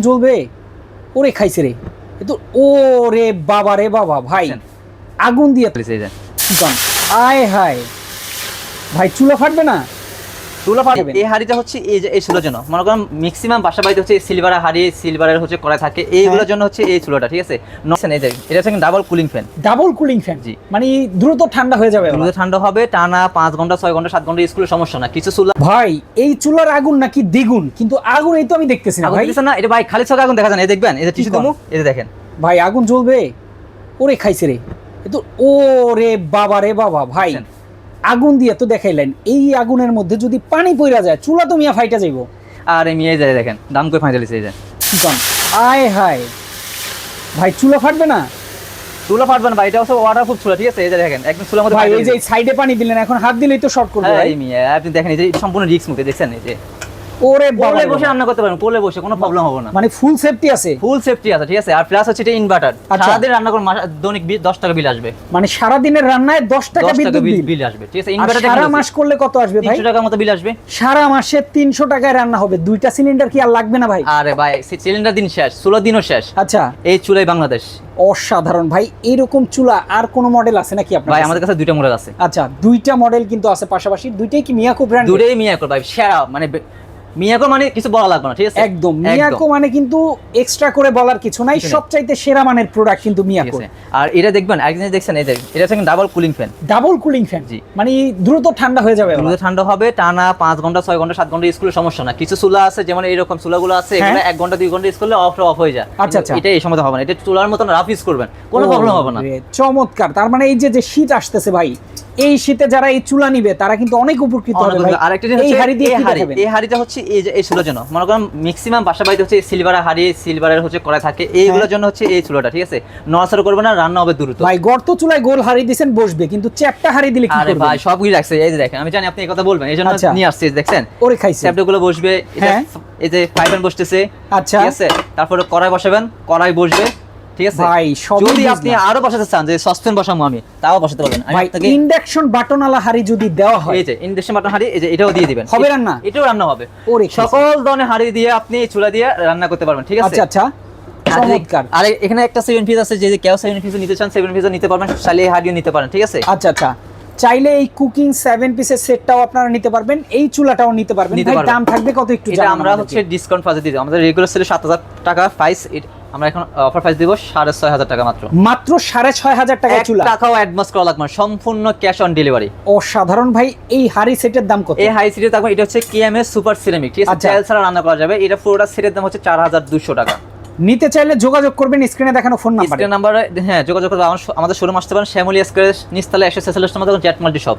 জ্বলবে? ওরে খাইছে রে। তো ও রে বাবা রে বাবা ভাই। আগুন দিয়ে আয় হায়। ভাই চুলা ফাটবে না? চুলা পাট এই হাড়িটা হচ্ছে এই যে এই চুলার জন্য। মনে করেন ম্যাক্সিমাম বাসা বাড়িতে হচ্ছে সিলভার হাড়ি সিলভারের হচ্ছে করা থাকে। এইগুলোর হ্যাঁ। জন্য হচ্ছে এই চুলাটা ঠিক আছে? নসেন এই যে এটা হচ্ছে double cooling fan double cooling fan জি। মানে দ্রুত ঠান্ডা হয়ে যাবে দ্রুত ঠান্ডা হবে টানা পাঁচ ঘণ্টা ছয় ঘণ্টা সাত ঘণ্টা স্কুলের সমস্যা না। কিছু চুলা ভাই এই চুলার আগুন নাকি দ্বিগুণ কিন্তু আগুন এই তো আমি দেখতেছি না ভাই। না? এটা ভাই খালি চোখে আগুন দেখা যায় না। এই দেখবেন এই যে টিস্যু? কমু এই দেখেন। ভাই আগুন জ্বলবে ওরে খাইছে রে। তো ও রে বাবা রে বাবা ভাই? আগুন দিয়ে তো দেখাইলেন এই আগুনের মধ্যে যদি পানি পইরা যায় চুলা তো মিয়া ফাইটা যাইবো। আর এই মিয়াই যায় দেখেন দাম করে ফাইটা এই যায় আয় হায়। ভাই চুলা ফাটবে না? চুলা ফাটবে না ভাই এটা হচ্ছে ওয়াটার প্রুফ চুলা ঠিক আছে? এই যে দেখেন একদম চুলার মধ্যে ভাই এই যে সাইডে পানি দিলেন এখন হাত দিলেই তো শর্ট করবে হ্যাঁ, ভাই। মিয়া মেয়ে আপনি দেখেন এই যে সম্পূর্ণ রিস্ক মুখে দেখছেন এই যে। ওরে বাবা কোলে বসে রান্না করতে পারেন কোলে বসে কোনো প্রবলেম হবে না। মানে ফুল সেফটি আছে? ফুল সেফটি আছে ঠিক আছে। আর প্লাস হচ্ছে এটা ইনভার্টার আচ্ছা। সারাদিন রান্না করে দৈনিক বি- দশ টাকা বিল আসবে। মানে সারা দিনের রান্নায় দশ টাকা বিদ্যুৎ বিল বিল বিল আসবে ঠিক আছে? ইনভার্টার সারা মাস করলে কত আসবে ভাই? টাকার মতো বিল আসবে। সারা মাসে তিনশো টাকায় রান্না হবে। দুইটা সিলিন্ডার কি আর লাগবে না ভাই? আরে ভাই সিলিন্ডার দিন শেষ ষোলো দিনও শেষ। আচ্ছা। এই চুলাই বাংলাদেশ। অসাধারণ ভাই এরকম চুলা আর কোন মডেল আছে নাকি আপনার ভাই আমাদের কাছে দুইটা মডেল আছে। আচ্ছা দুইটা মডেল কিন্তু আছে পাশাপাশি। দুইটাই কি মিয়াকো ব্র্যান্ড দুটোই মিয়াকো ভাই সেরা মানে মিয়াকো মানে কিছু বলা লাগবে না ঠিক আছে? একদম মিয়াকো মানে কিন্তু এক্সট্রা করে বলার কিছু নাই সবচাইতে সেরা মানের প্রোডাক্ট কিন্তু মিয়াকো আর এটা দেখবেন একদিন দেখছেন এই এটা double cooling fan double cooling fan জি। মানে দ্রুত ঠান্ডা হয়ে যাবে দ্রুত ঠান্ডা হবে টানা পাঁচ ঘণ্টা ছয় ঘণ্টা সাত ঘণ্টা স্কুলের সমস্যা না। কিছু চুলা আছে যেমন এইরকম চুলাগুলো আছে হ্যাঁ। এগুলো এক ঘণ্টা দুই ঘণ্টা স্কুলে অফ অফ হয়ে যায়। আচ্ছা, আচ্ছা। এটা এই সময় হবে না। এটা চুলার মতন রাফ ইউজ করবেন। কোনো প্রবলেম হবে না। চমৎকার। তার মানে এই যে যে শীত আসতেছে ভাই এই শীতে যারা এই চুলা নিবে তারা কিন্তু অনেক উপকৃত হবে ভাই। আর একটা জিনিস এই হাড়ি দিয়ে কি দেখাবেন? এই হাড়িটা হচ্ছে এই যে এই চুলার জন্য। মনে করেন ম্যাক্সিমাম বাসা বাড়িতে হচ্ছে সিলভার হাড়ি সিলভারের হচ্ছে করা থাকে। এইগুলোর হ্যাঁ। জন্য হচ্ছে এই চুলাটা ঠিক আছে? নড়াচড়া করবে না রান্না হবে দ্রুত। ভাই গর্ত চুলায় গোল হাড়ি দিছেন বসবে। কিন্তু চ্যাপটা হাড়ি দিলে কি আরে করবে ভাই সবগুলি রাখছে। এই যে দেখেন আমি জানি আপনি এই কথা বলবেন এই জন্য আচ্ছা। নিয়ে আসছি দেখছেন? ওরে খাইছে। চ্যাপ্টারগুলো বসবে এই যে- হ্যাঁ। এই যে ফাইবার বসতেছে আচ্ছা। ঠিক আছে? তারপরে কড়াই বসাবেন কড়াই বসবে। ঠিক আছে? ভাই, যদি আপনি আরও বসাতে চান যে বসাবো আমি তাও বসাতে পারবেন। ভাই ইন্ডাকশন বাটনওয়ালা হাড়ি যদি দেওয়া হয় এই যে ইন্ডাকশন বাটন হাঁড়ি এই যে এটাও দিয়ে দিবেন। হবে রান্না? এটাও রান্না হবে। সকল ধরনের হাঁড়ি দিয়ে আপনি চুলা দিয়ে রান্না করতে পারবেন ঠিক আছে? আচ্ছা আচ্ছা। আর এখানে একটা সেভেন পিস আছে যে যে কেউ সেভেন পিস নিতে চান সেভেন নিতে পারবেন নিতে পারেন ঠিক আছে? আচ্ছা আচ্ছা। চাইলে এই কুকিং সেভেন পিসের সেটটাও আপনারা নিতে পারবেন এই চুলাটাও নিতে পারবেন। দাম থাকবে কত একটু আমরা হচ্ছে ডিসকাউন্ট দিই আমাদের রেগুলার সেলে সাত হাজার টাকা প্রাইস আমরা এখন অফার প্রাইস দিব সাড়ে ছয় হাজার টাকা মাত্র। মাত্র সাড়ে ছয় হাজার এক চুলা। টাকাও অ্যাডভান্স করা লাগবে সম্পূর্ণ ক্যাশ অন ডেলিভারি অসাধারণ ভাই এই হাড়ি সেটের দাম কত? এই হাই সিটে থাকবে এটা হচ্ছে কেএমএস সুপার সিরামিক ঠিক আছে? আচ্ছা। ছাড়া রান্না করা যাবে। এটা পুরোটা সেটের দাম হচ্ছে চার হাজার দুশো টাকা। নিতে চাইলে যোগাযোগ করবেন স্ক্রিনে দেখানো ফোন নাম্বারে স্ক্রিন নাম্বারে হ্যাঁ যোগাযোগ করবে আমাদের শোরুম আসতে পারেন শ্যামলি এক্সপ্রেস নিস্তালা একশো ছেচল্লিশ নম্বর জেট মাল্টি শপ